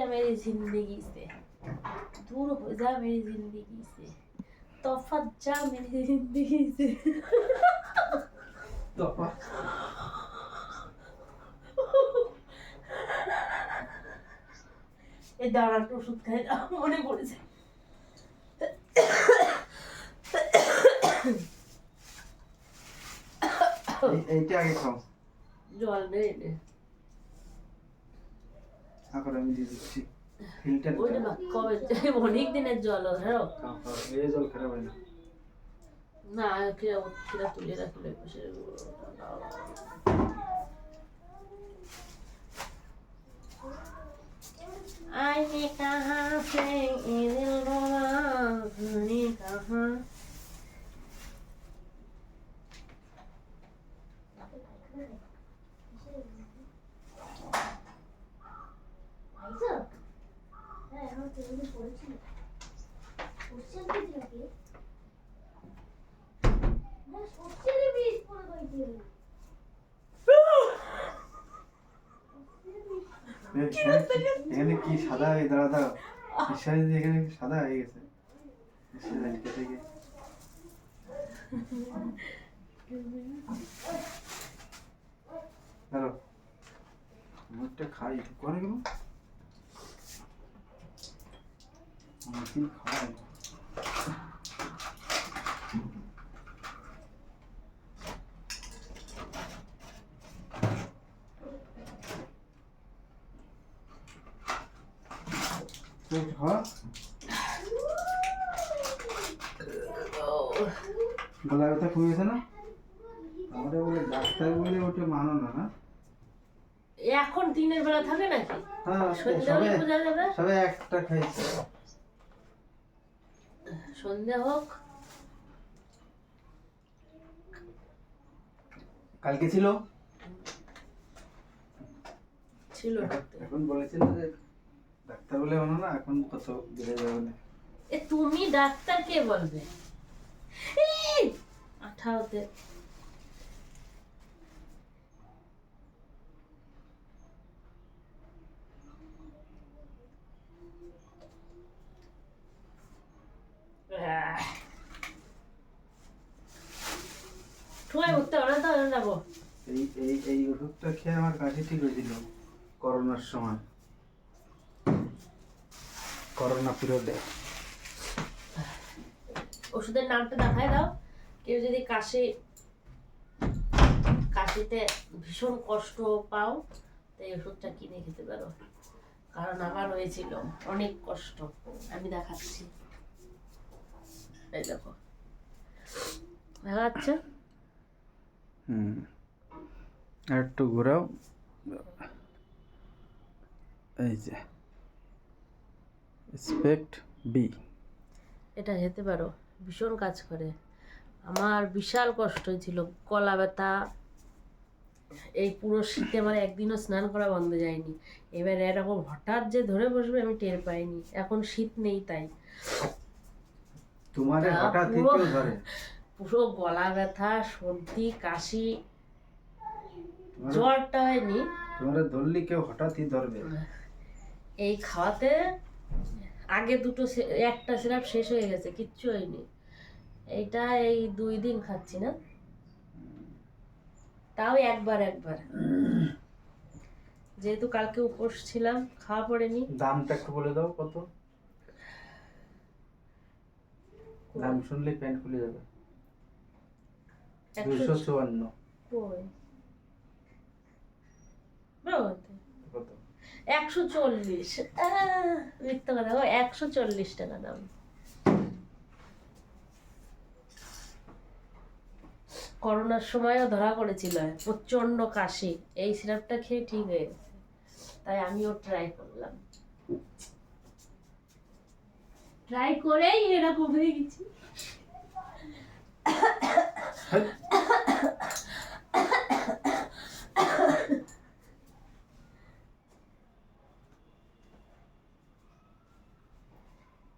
जा मेरी जिंदगी से दूर हो जा मेरी जिंदगी से तोफत जा मेरी जिंदगी से তফা এই দাঁড়াটা ওষুধ খাই না মনে পড়েছে এই- এইটা আগে খাও জল নেই রে এখন আমি দিয়ে দিচ্ছি ফিল্টার ওইটা না কবে অনেক দিনের জল হ্যাঁ খাও খাও এই জল খারাপ হয় না না কিরা কিরা তুলে রাখলে বসে आईने कहाँ से ये दिल रोना এখানে কি সাদা হয়ে দাঁড়া দাঁড়া। এখানে সাদা হয়ে গেছে। মুখটা খাই করে গেল। অনেকদিন গলা ব্যথা কমেছে না? আমরা বলে ডাক্তার বলে ওটা মানো না না? এখন দিনের বেলা থাকে নাকি? হ্যাঁ সবে একটা খাইছে। সন্ধ্যা হোক। কালকে ছিল? ছিল এখন বলেছিল যে ডাক্তার বলে না এখন কত বেড়ে যাবে না। এ তুমি ডাক্তার কে বলবে? এই! আঠারোতে। ঠোঁয়ায় উঠতে না তো যাব। এই এই এই ওষুধটা খেয়ে আমার কাশি ঠিক হয়েছিল করোনার সময়। করোনা পিরিয়ডে ওষুধের নামটা দেখায় দাও। কেউ যদি কাশি কাশিতে ভীষণ কষ্ট পাও তো এই ওষুধটা কিনে খেতে পারো। কারণ আমার হয়েছিল অনেক কষ্ট। আমি দেখাচ্ছি। এই দেখো। দেখা যাচ্ছে হুম। একটু ঘোরাও। এই যে। স্পেক্ট বি। এটা খেতে পারো ভীষণ কাজ করে। আমার বিশাল কষ্ট হয়েছিল গলা ব্যথা এই পুরো শীতে আমার একদিনও স্নান করা বন্ধ যায়নি। এবার এরকম হঠাৎ যে ধরে বসবে আমি টের পাইনি এখন শীত নেই তাই। তোমার হঠাৎ পুরো- ধরে? পুরো গলা ব্যথা সর্দি কাশি জ্বরটা হয়নি। তোমার ধরলে কেউ হঠাৎই ধরবে? এই খাওয়াতে আগে দুটো একটা সিরাপ শেষ হয়ে গেছে কিচ্ছু হয়নি। এইটা এই দুই দিন খাচ্ছি না। তাও একবার একবার। যেহেতু কালকে উপোস ছিলাম খাওয়া পড়েনি। দামটা একটু বলে দাও কত? দাম শুনলে প্যান্ট খুলে যাবে। দুশো চুয়ান্ন কই? বাবা তো। কত একশো চল্লিশ। মিথ্যা কথা ও একশো চল্লিশ টাকা দাম। করোনার সময়ও ধরা পড়েছিল প্রচণ্ড কাশি। এই সিরাপটা খেয়ে ঠিক হয়ে গেছে। তাই আমিও ট্রাই করলাম। ট্রাই করেই এরকম হয়ে গেছি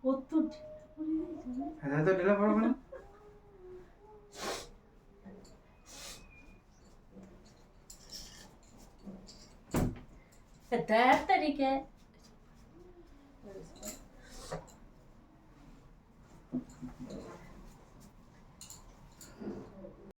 কত হ্যাঁ তো ঢেলে পড়বে না তেরো তারিখে